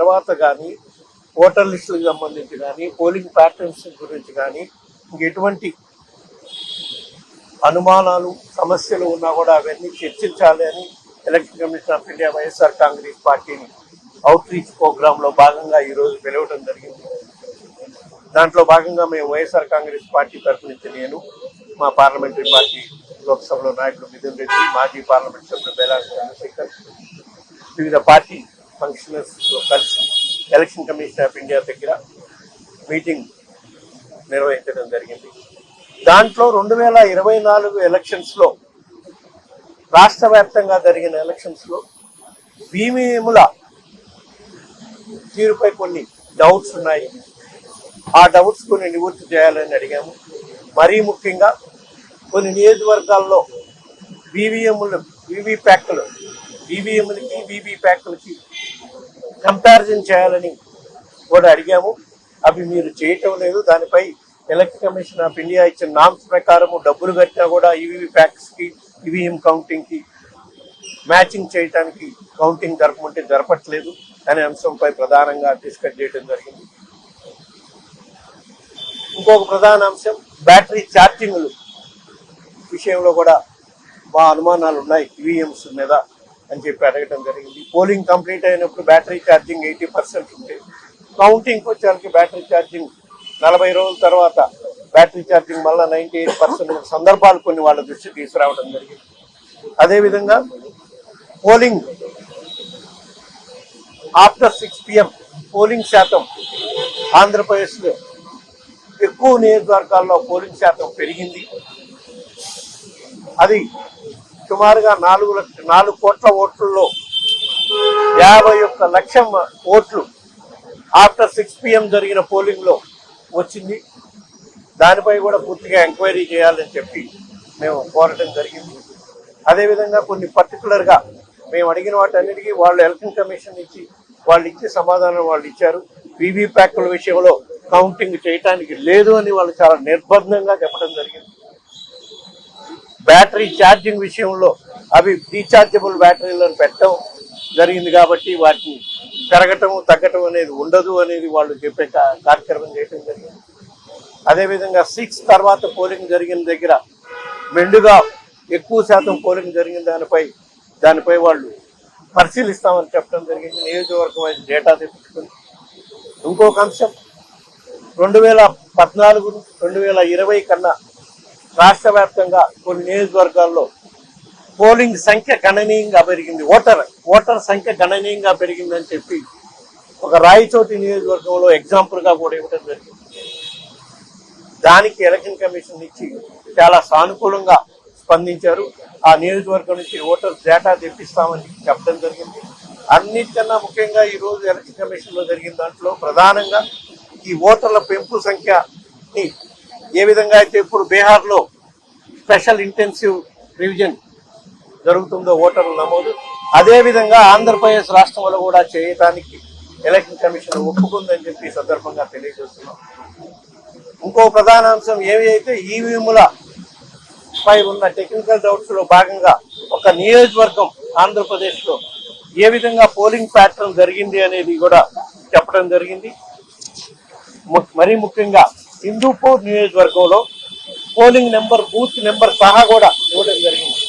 తర్వాత కానీ ఓటర్ లిస్టులకు సంబంధించి కానీ పోలింగ్ ప్యాటర్న్స్ గురించి కానీ ఎటువంటి అనుమానాలు సమస్యలు ఉన్నా కూడా అవన్నీ చర్చించాలి అని election commission of India YSR Congress పార్టీని అవుట్ రీచ్ ప్రోగ్రాంలో భాగంగా ఈ రోజు పిలవడం జరిగింది. దాంట్లో భాగంగా మేము వైఎస్ఆర్ కాంగ్రెస్ పార్టీ తరఫు నుంచి నేను మా పార్లమెంటరీ పార్టీ లోక్సభలో నాయకులు మిథున్ రెడ్డి మాజీ పార్లమెంట్ సభ్యులు బేలాస్ చంద్రశేఖర్ వివిధ పార్టీ ఫంక్షనర్స్తో కలిసి ఎలక్షన్ కమిషన్ ఆఫ్ ఇండియా దగ్గర మీటింగ్ నిర్వహించడం జరిగింది. దాంట్లో రెండు వేల ఇరవై నాలుగు ఎలక్షన్స్లో రాష్ట్ర వ్యాప్తంగా జరిగిన ఎలక్షన్స్లో భీమీముల తీరుపై కొన్ని డౌట్స్ ఉన్నాయి. ఆ డౌట్స్ కొన్ని నివృత్తి చేయాలని అడిగాము. మరీ ముఖ్యంగా కొన్ని నియోజకవర్గాల్లో బీవీఎంలు వీవీ ప్యాక్లు బీవీఎంలకి వీవీ ప్యాక్లకి కంపారిజన్ చేయాలని కూడా అడిగాము. అవి మీరు చేయటం లేదు. దానిపై ఎలక్షన్ కమిషన్ ఆఫ్ ఇండియా ఇచ్చిన నామ్స్ ప్రకారము డబ్బులు కట్టినా కూడా ఈవీవీ ప్యాక్స్కి ఈవీఎం కౌంటింగ్కి మ్యాచింగ్ చేయడానికి కౌంటింగ్ జరపమంటే జరపట్లేదు. అనే అంశంపై ప్రధానంగా డిస్కస్ చేయడం జరిగింది. ఇంకొక ప్రధాన అంశం బ్యాటరీ ఛార్జింగ్లు విషయంలో కూడా మా అనుమానాలు ఉన్నాయి ఈవీఎంస్ మీద అని చెప్పి అడగటం జరిగింది. పోలింగ్ కంప్లీట్ అయినప్పుడు బ్యాటరీ ఛార్జింగ్ ఎయిటీ పర్సెంట్ ఉంటే కౌంటింగ్ వచ్చేసరికి బ్యాటరీ ఛార్జింగ్ నలభై రోజుల తర్వాత బ్యాటరీ ఛార్జింగ్ మళ్ళీ నైంటీ ఎయిట్ పర్సెంట్ సందర్భాలు కొన్ని వాళ్ళ దృష్టికి తీసుకురావడం జరిగింది. అదేవిధంగా polling after six PM polling శాతం ఆంధ్రప్రదేశ్లో ఎక్కువ నియోజకవర్గాల్లో పోలింగ్ శాతం పెరిగింది. అది సుమారుగా నాలుగు లక్ష నాలుగు కోట్ల ఓట్లలో యాభై ఒక్క లక్షం ఓట్లు ఆఫ్టర్ సిక్స్ పిఎం జరిగిన పోలింగ్లో వచ్చింది. దానిపై కూడా పూర్తిగా ఎంక్వైరీ చేయాలని చెప్పి మేము కోరటం జరిగింది. అదేవిధంగా కొన్ని పర్టికులర్గా మేము అడిగిన వాటన్నిటికీ వాళ్ళు ఎలక్షన్ కమిషన్ ఇచ్చి వాళ్ళు ఇచ్చే సమాధానం వాళ్ళు ఇచ్చారు. వివి ప్యాక్ల విషయంలో కౌంటింగ్ చేయటానికి లేదు అని వాళ్ళు చాలా నిర్బంధంగా చెప్పడం జరిగింది. బ్యాటరీ ఛార్జింగ్ విషయంలో అవి రీఛార్జబుల్ బ్యాటరీలను పెట్టడం జరిగింది కాబట్టి వాటిని పెరగటం తగ్గటం అనేది ఉండదు అనేది వాళ్ళు చెప్పే కార్యక్రమం చేయడం జరిగింది. అదేవిధంగా సిక్స్ తర్వాత పోలింగ్ జరిగిన దగ్గర మెండుగా ఎక్కువ శాతం పోలింగ్ జరిగిన దానిపై దానిపై వాళ్ళు పరిశీలిస్తామని చెప్పడం జరిగింది. నియోజకవర్గం డేటా తెప్పించుకుని ఇంకొక అంశం రెండు వేల పద్నాలుగు రెండు వేల ఇరవై కన్నా రాష్ట్ర వ్యాప్తంగా కొన్ని నియోజకవర్గాల్లో పోలింగ్ సంఖ్య గణనీయంగా పెరిగింది. ఓటర్ ఓటర్ సంఖ్య గణనీయంగా పెరిగిందని చెప్పి ఒక రాయచోటి నియోజకవర్గంలో ఎగ్జాంపుల్గా కూడా ఇవ్వడం జరిగింది. దానికి ఎలక్షన్ కమిషన్ ఇచ్చి చాలా సానుకూలంగా స్పందించారు. ఆ నియోజకవర్గం నుంచి ఓటర్ డేటా తెప్పిస్తామని చెప్పడం జరిగింది. అన్నిటికన్నా ముఖ్యంగా ఈరోజు ఎలక్షన్ కమిషన్లో జరిగిన దాంట్లో ప్రధానంగా ఈ ఓటర్ల పెంపు సంఖ్యని ఏ విధంగా అయితే ఇప్పుడు బీహార్లో స్పెషల్ ఇంటెన్సివ్ రివిజన్ జరుగుతుందో ఓటర్ల నమోదు అదేవిధంగా ఆంధ్రప్రదేశ్ రాష్ట్రంలో కూడా చేయటానికి ఎలక్షన్ కమిషన్ ఒప్పుకుందని చెప్పి సందర్భంగా తెలియజేస్తున్నాం. ఇంకో ప్రధాన అంశం ఏవి అయితే ఈవీఎంల పై ఉన్న టెక్నికల్ డౌట్స్లో భాగంగా ఒక నియోజకవర్గం ఆంధ్రప్రదేశ్లో ఏ విధంగా పోలింగ్ ప్యాటర్న్ జరిగింది అనేది కూడా చెప్పడం జరిగింది. ము- మరీ ముఖ్యంగా హిందూపూర్ నియోజకవర్గంలో పోలింగ్ నెంబర్ బూత్ నెంబర్ సహా కూడా ఇవ్వడం జరిగింది.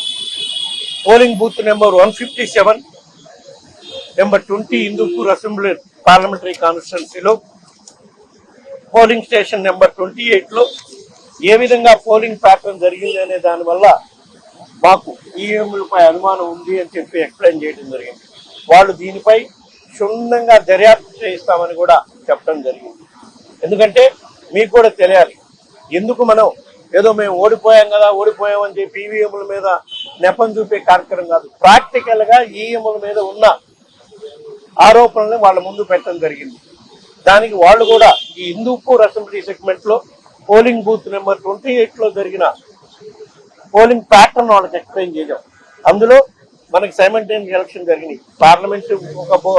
Polling booth number one fifty seven number twenty Hindupur assembly parliamentary కాన్స్టిట్యున్సీలో పోలింగ్ స్టేషన్ నెంబర్ ట్వంటీ ఎయిట్లో ఏ విధంగా పోలింగ్ ప్యాటర్న్ జరిగింది అనే దానివల్ల మాకు ఈవీఎంలపై అనుమానం ఉంది అని చెప్పి ఎక్స్ప్లెయిన్ చేయడం జరిగింది. వాళ్ళు దీనిపై క్షుణ్ణంగా దర్యాప్తు చేయిస్తామని కూడా చెప్పడం జరిగింది. ఎందుకంటే మీకు కూడా తెలియాలి. ఎందుకు మనం ఏదో మేము ఓడిపోయాం కదా ఓడిపోయాం అని చెప్పి ఈవీఎంల మీద నెపం చూపే కార్యక్రమం కాదు. ప్రాక్టికల్గా ఈవీఎంల మీద ఉన్న ఆరోపణలు వాళ్ళ ముందు పెట్టడం జరిగింది. దానికి వాళ్ళు కూడా ఈ హిందూపూర్ అసెంబ్లీ సెగ్మెంట్లో పోలింగ్ బూత్ నెంబర్ ట్వంటీ ఎయిట్లో జరిగిన పోలింగ్ ప్యాటర్న్ వాళ్ళకి ఎక్స్ప్లెయిన్ చేసాం అందులో మనకి సైమంటైన్ ఎలక్షన్ జరిగినాయి పార్లమెంట్ ఒక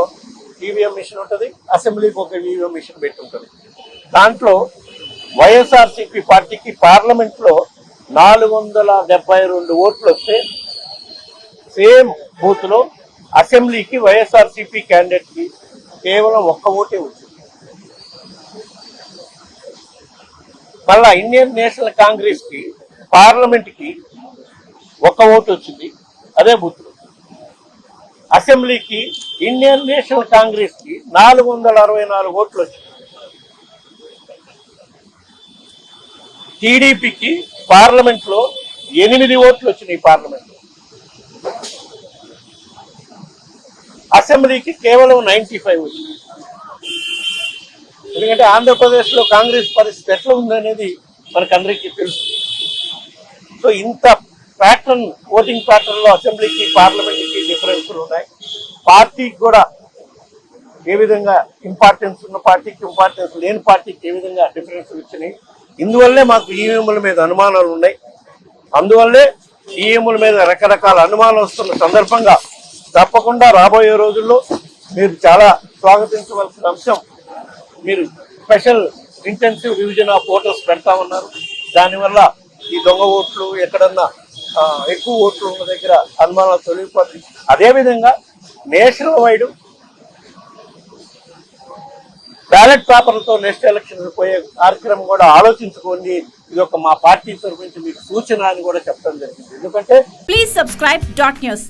ఈవీఎం మిషన్ ఉంటుంది అసెంబ్లీకి ఒక ఈవీఎం మిషన్ పెట్టి ఉంటుంది. దాంట్లో వైఎస్ఆర్సీపీ పార్టీకి పార్లమెంట్లో నాలుగు వందల డెబ్బై రెండు ఓట్లు వస్తే సేమ్ బూత్లో అసెంబ్లీకి వైఎస్ఆర్సీపీ క్యాండిడేట్కి కేవలం ఒక్క ఓటే వచ్చింది. మళ్ళా ఇండియన్ నేషనల్ కాంగ్రెస్కి పార్లమెంట్కి ఒక్క ఓటు వచ్చింది అదే బూత్ అసెంబ్లీకి ఇండియన్ నేషనల్ కాంగ్రెస్కి నాలుగు వందల అరవై నాలుగు ఓట్లు వచ్చింది. టీడీపీకి పార్లమెంట్లో ఎనిమిది ఓట్లు వచ్చినాయి పార్లమెంట్లో అసెంబ్లీకి కేవలం నైన్టీ ఫైవ్ వచ్చింది ఎందుకంటే ఆంధ్రప్రదేశ్లో కాంగ్రెస్ పరిస్థితి ఎట్లా ఉందనేది మనకందరికీ తెలుసు. సో ఇంత ప్యాటర్న్ ఓటింగ్ ప్యాటర్న్లో అసెంబ్లీకి పార్లమెంట్కి డిఫరెన్స్లు ఉన్నాయి. పార్టీకి కూడా ఏ విధంగా ఇంపార్టెన్స్ ఉన్న పార్టీకి ఇంపార్టెన్స్ లేని పార్టీకి ఏ విధంగా డిఫరెన్స్ వచ్చినాయి. ఇందువల్లే మాకు ఈవీఎంల మీద అనుమానాలు ఉన్నాయి. అందువల్లే ఈవీఎంల మీద రకరకాల అనుమానాలు వస్తున్న సందర్భంగా తప్పకుండా రాబోయే రోజుల్లో మీరు చాలా స్వాగతించవలసిన అంశం మీరు special intensive revision of voters పెడతా ఉన్నారు. దానివల్ల ఈ దొంగ ఓట్లు ఎక్కడన్నా ఎక్కువ ఓట్లు ఉన్న దగ్గర అనుమానాలు తొలగిపోతాయి. అదేవిధంగా నేషనల్ వైడ్ బ్యాలెట్ పేపర్లతో నెక్స్ట్ ఎలక్షన్ పోయే కార్యక్రమం కూడా ఆలోచించుకోండి. ఇది ఒక మా పార్టీ తరఫు నుంచి మీకు సూచన అని కూడా చెప్పడం జరిగింది. ఎందుకంటే ప్లీజ్ సబ్స్క్రైబ్ డాట్ న్యూస్